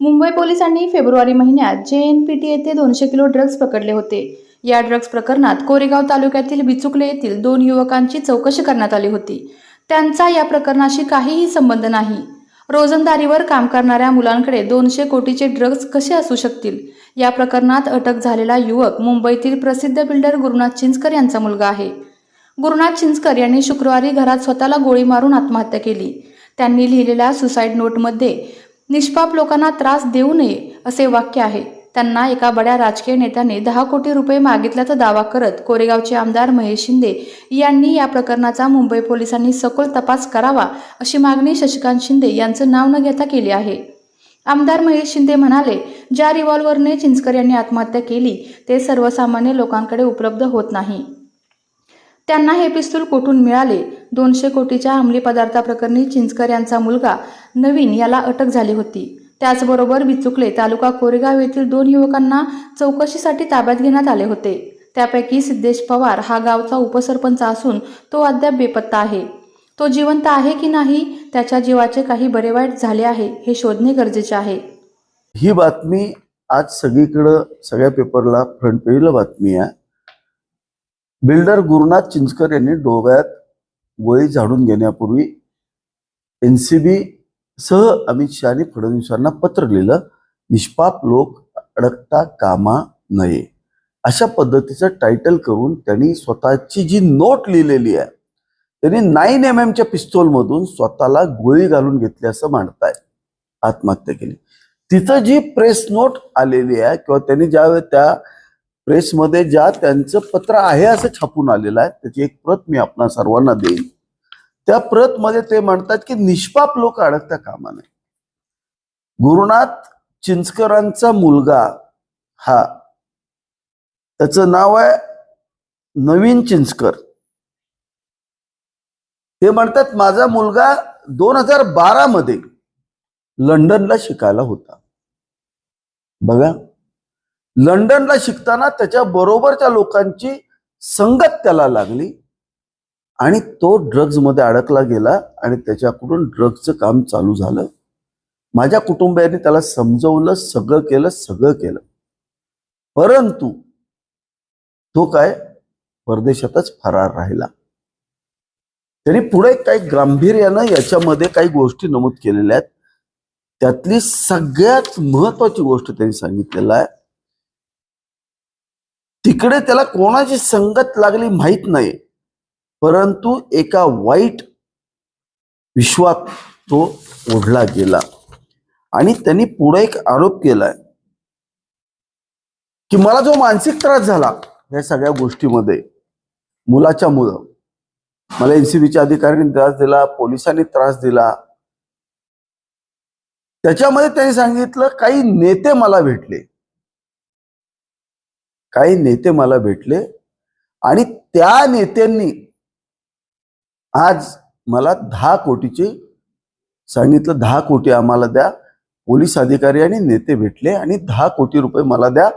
मुंबई पोलिसांनी फेब्रुवारी महिन्यात जे एन पी टी येथे दोनशे किलो ड्रग्ज पकडले होते. या ड्रग्ज प्रकरणात कोरेगाव तालुक्यातील बिचुकले येथील दोन युवकांची चौकशी करण्यात आली होती. त्यांचा या प्रकरणाशी काहीही संबंध नाही. रोजंदारीवर काम करणाऱ्या मुलांकडे दोनशे कोटीचे ड्रग्ज कसे असू शकतील? या प्रकरणात अटक झालेला युवक मुंबईतील प्रसिद्ध बिल्डर गुरुनाथ चिंचकर यांचा मुलगा आहे. गुरुनाथ चिंचकर यांनी शुक्रवारी घरात स्वतःला गोळी मारून आत्महत्या केली. त्यांनी लिहिलेल्या सुसाईड नोटमध्ये निष्पाप लोकांना त्रास देऊ नये असे वाक्य आहे. त्यांना एका बड्या राजकीय नेत्याने दहा कोटी रुपये मागितल्याचा दावा करत कोरेगावचे आमदार महेश शिंदे यांनी या प्रकरणाचा मुंबई पोलिसांनी सखोल तपास करावा अशी मागणी शशिकांत शिंदे यांचं नाव न घेता केली आहे. आमदार महेश शिंदे म्हणाले ज्या रिव्हॉल्वरने चिंचकर यांनी आत्महत्या केली ते सर्वसामान्य लोकांकडे उपलब्ध होत नाही. त्यांना हे पिस्तूल कुठून मिळाले? दोनशे कोटीच्या अंमली पदार्थाप्रकरणी चिंचकर यांचा मुलगा नवीन याला अटक झाली होती. त्याचबरोबर बिचुकले तालुका कोरेगाव येथील दोन युवकांना चौकशीसाठी ताब्यात घेण्यात आले होते. त्यापैकी सिद्धेश पवार हा गावचा उपसरपंच असून तो अद्याप बेपत्ता आहे. तो जिवंत आहे की नाही त्याच्या जीवाचे काही बरे वाईट झाले आहे हे शोधणे गरजेचे आहे. ही बातमी आज सगळीकडं सगळ्या पेपरला फ्रंट पेजला बातमी आहे. बिल्डर गुरुनाथ चिंचकर यांनी डोव्यात गोळी झाडून घेण्यापूर्वी एन सी बी सह अमित शहा आणि फडणवीसांना पत्र लिहिलं निष्पाप लोक अडकता कामा नये. अशा पद्धतीचं टायटल करून त्यांनी स्वतःची जी नोट लिहिलेली आहे त्यांनी नाईन एम एमच्या पिस्तोलमधून स्वतःला गोळी घालून घेतली असं मांडताय आत्महत्या केली. तिथं जी प्रेस नोट आलेली आहे किंवा त्यांनी ज्यावेळी त्या प्रेसमध्ये ज्या त्यांचं पत्र आहे असं छापून आलेलं आहे त्याची एक प्रत मी आपणा सर्वांना देईन. त्या प्रत मध्ये ते म्हणतात की निष्पाप लोक अडकता कामा नये गुरुनाथ चिंचकरांचा मुलगा हा त्याचं नाव आहे नवीन चिंचकर. ते म्हणतात माझा मुलगा दोन हजार बारा मध्ये लंडनला शिकायला होता. बघा लंडनला शिकताना त्याच्या बरोबरच्या लोकांची संगत त्याला लागली आणि तो ड्रग्जमध्ये अडकला गेला आणि त्याच्याकडून ड्रग्जचं काम चालू झालं. माझ्या कुटुंबियांनी त्याला समजवलं सगळं केलं सगळं केलं. परंतु तो काय? परदेशातच फरार राहिला. त्यांनी पुढे काही गांभीर्यानं याच्यामध्ये काही गोष्टी नमूद केलेल्या आहेत. त्यातली सगळ्यात महत्वाची गोष्ट त्यांनी सांगितलेलं आहे तिकडे त्याला कोणाची संगत लागली माहीत नाही परंतु एका वाईट विश्वात तो ओढला गेला. आणि त्यांनी पुढे एक आरोप केलाय की मला जो मानसिक त्रास झाला या सगळ्या गोष्टीमध्ये मुलाच्या मुलं मला एनसीबीच्या अधिकाऱ्यांनी त्रास दिला पोलिसांनी त्रास दिला त्याच्यामध्ये त्यांनी सांगितलं काही नेते मला भेटले. काही नेते मला भेटले आणि त्या नेत्यांनी आज मला दहा कोटीचे सांगितलं दहा कोटी आम्हाला द्या. पोलीस अधिकारी आणि नेते भेटले आणि दहा कोटी रुपये मला द्या.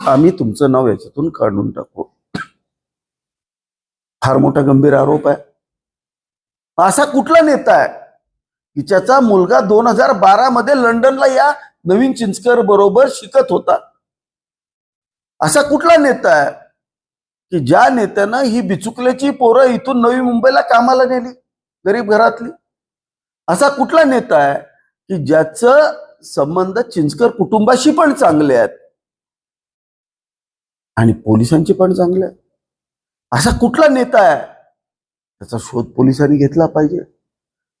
आम्ही तुमचं नाव याच्यातून काढून टाकू. फार मोठा गंभीर आरोप आहे. असा कुठला नेता आहे की ज्याचा मुलगा दोन हजार बारा मध्ये लंडनला या नवीन चिंचकर बरोबर शिकत होता? असा कुठला नेता आहे की ज्या नेत्यानं ही बिचुकल्याची पोरं इथून नवी मुंबईला कामाला नेली गरीब घरातली? असा कुठला नेता आहे की ज्याचं संबंध चिंचकर कुटुंबाशी पण चांगले आहेत आणि पोलिसांचे पण चांगले आहेत? असा कुठला नेता आहे? त्याचा शोध पोलिसांनी घेतला पाहिजे.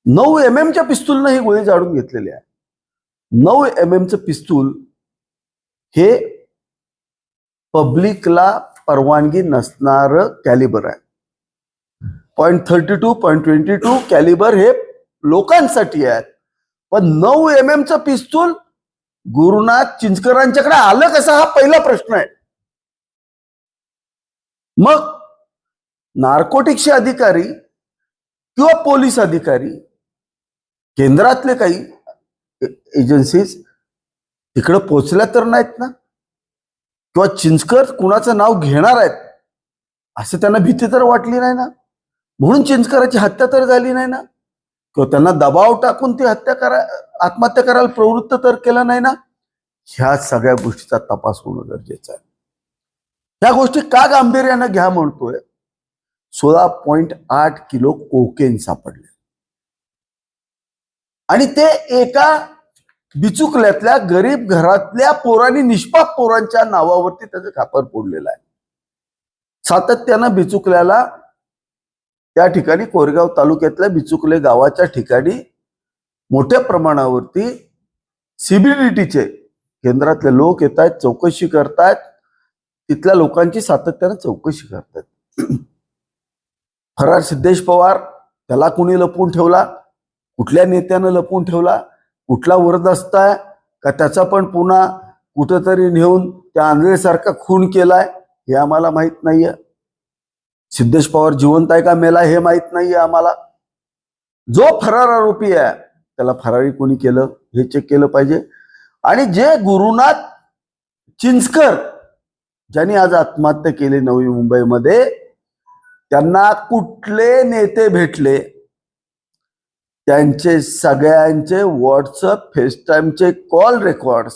नऊ एम एमच्या पिस्तूलनं ही गोळी जाडून घेतलेली आहे. नऊ एम एमचं पिस्तूल हे पब्लिकला परवानगी नसणार कॅलिबर आहे. Point thirty two point twenty two calibre हे लोकांसाठी आहेत. पण नऊ एम एमचं पिस्तूल गुरुनाथ चिंचकरांच्याकडे आलं कसं हा पहिला प्रश्न आहे. मग नार्कोटिक्सचे अधिकारी किंवा पोलीस अधिकारी केंद्रातले काही एजन्सीज तिकडे पोचल्या तर नाहीत ना? किंवा चिंचकर कुणाचं नाव घेणार आहेत असं त्यांना भीती तर वाटली नाही ना? म्हणून चिंचकराची हत्या तर झाली नाही ना? किंवा त्यांना दबाव टाकून ती हत्या करा आत्महत्या करायला प्रवृत्त तर केलं नाही ना? ह्या सगळ्या गोष्टीचा तपास होणं गरजेचं आहे. ह्या गोष्टी का गांभीर्यानं घ्या म्हणतोय? सोळा पॉइंट आठ किलो कोकेन सापडले. आणि ते एका बिचुकल्यातल्या गरीब घरातल्या पोरांनी निष्पाप पोरांच्या नावावरती त्याचं खापर फोडलेलं आहे. सातत्यानं बिचुकल्याला त्या ठिकाणी कोरेगाव तालुक्यातल्या बिचुकले गावाच्या ठिकाणी मोठ्या प्रमाणावरती सीबीडीटीचे केंद्रातले लोक येत आहेत चौकशी करतायत. तिथल्या लोकांची सातत्यानं चौकशी करतायत. फरार सिद्धेश पवार त्याला कुणी लपवून ठेवला? कुठल्या नेत्यानं लपवून ठेवला? कुठला वरदस्त आहे का त्याचा पण पुन्हा कुठंतरी नेऊन त्या आंधळेसारखा खून केलाय हे आम्हाला माहीत नाहीये. सिद्धेश पवार जिवंत आहे का मेला हे माहीत नाहीये आम्हाला. जो फरार आरोपी आहे त्याला फरारी कोणी केलं हे चेक केलं पाहिजे. आणि जे गुरुनाथ चिंचकर ज्यांनी आज आत्महत्या केली नवी मुंबईमध्ये त्यांना कुठले नेते भेटले? त्यांचे सगळ्यांचे व्हॉट्सअप फेसटाईमचे कॉल रेकॉर्ड्स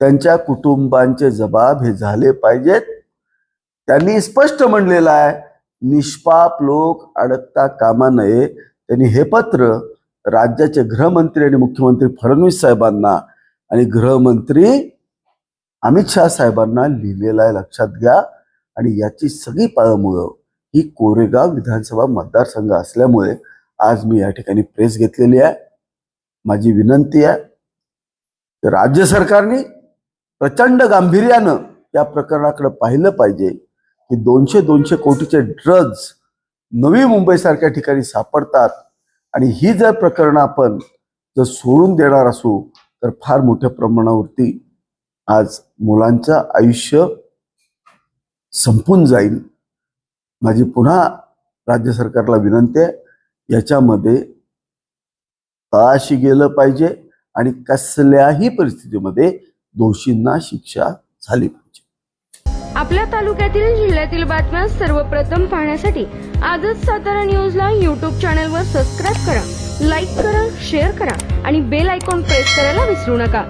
त्यांच्या कुटुंबांचे जबाब हे झाले पाहिजेत. त्यांनी स्पष्ट म्हणलेलं आहे निष्पाप लोक अडकता कामा नये. त्यांनी हे पत्र राज्याचे गृहमंत्री आणि मुख्यमंत्री फडणवीस साहेबांना आणि गृहमंत्री अमित शहा साहेबांना लिहिलेलं आहे. लक्षात घ्या. आणि याची सगळी पाळमुळं ही कोरेगाव विधानसभा मतदारसंघ असल्यामुळे आज मी या ठिकाणी प्रेस घेतलेली आहे. माझी विनंती आहे राज्य सरकारने प्रचंड गांभीर्यानं या प्रकरणाकडे पाहिलं पाहिजे. की दोनशे दोनशे कोटीचे ड्रग्ज नवी मुंबईसारख्या ठिकाणी सापडतात आणि ही जर प्रकरणं आपण जर सोडून देणार असू तर फार मोठ्या प्रमाणावरती आज मुलांचं आयुष्य संपून जाईल. माझी पुन्हा राज्य सरकारला विनंती आहे. याच्यामध्ये तळाशी गेलं पाहिजे आणि कसल्याही परिस्थितीमध्ये दोषींना शिक्षा झाली पाहिजे. आपल्या तालुक्यातील जिल्ह्यातील बातम्या सर्वप्रथम पाहण्यासाठी आजच सातारा न्यूजला यूट्यूब चॅनलवर सबस्क्राईब करा लाईक करा शेअर करा आणि बेल आयकॉन प्रेस करायला विसरू नका.